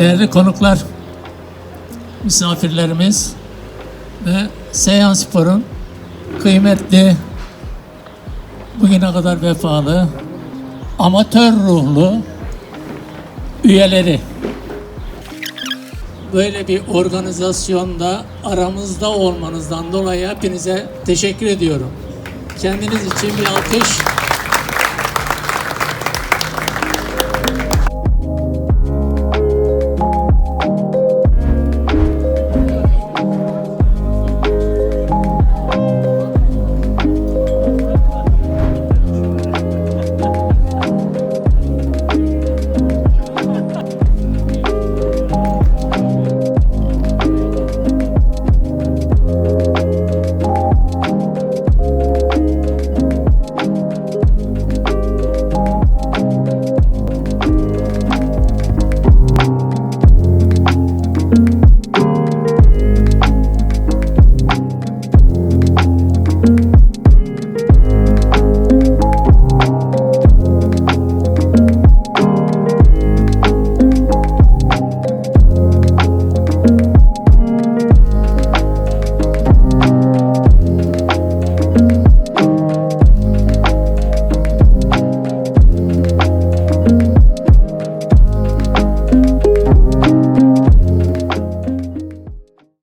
değerli konuklar, misafirlerimiz ve Seyhan Spor'un kıymetli, bugüne kadar vefalı, amatör ruhlu üyeleri. Böyle bir organizasyonda aramızda olmanızdan dolayı hepinize teşekkür ediyorum. Kendiniz için bir alkış